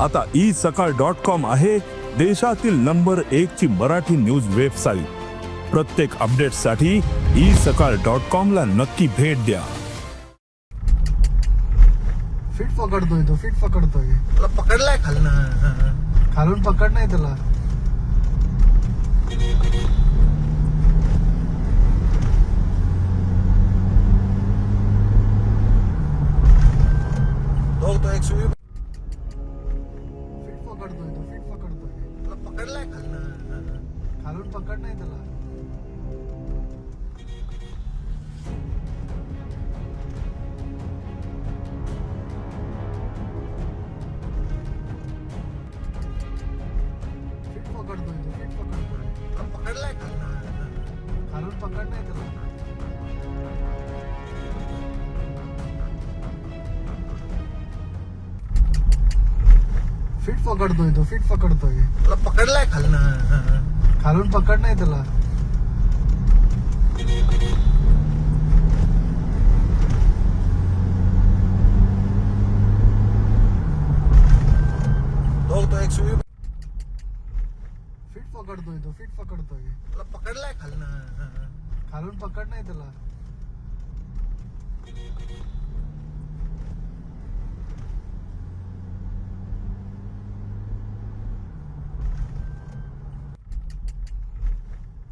आता ई सकाळ dot com आहे देशातील नंबर एक ची मराठी न्यूज वेबसाईट. प्रत्येक अपडेटसाठी ई सकाळ डॉट कॉम ला नक्की भेट द्या. फिट पकडतोय तो फिट पकडतोय. मला पकडलाय खालनं. खालून पकड नाही त्याला. तो एक पकडलाय खालनं. खालून पकड नाही त्याला. पकडलाय खालून पकड नाही त्याला. फिट पकडतोय तो फिट पकडतोय. मला पकडलाय खालनं. खालून पकड नाही त्याला तो एक फिट पकडतोय तो फिट पकडतोय. मला पकडलाय खालनं. खालून पकड नाही त्याला.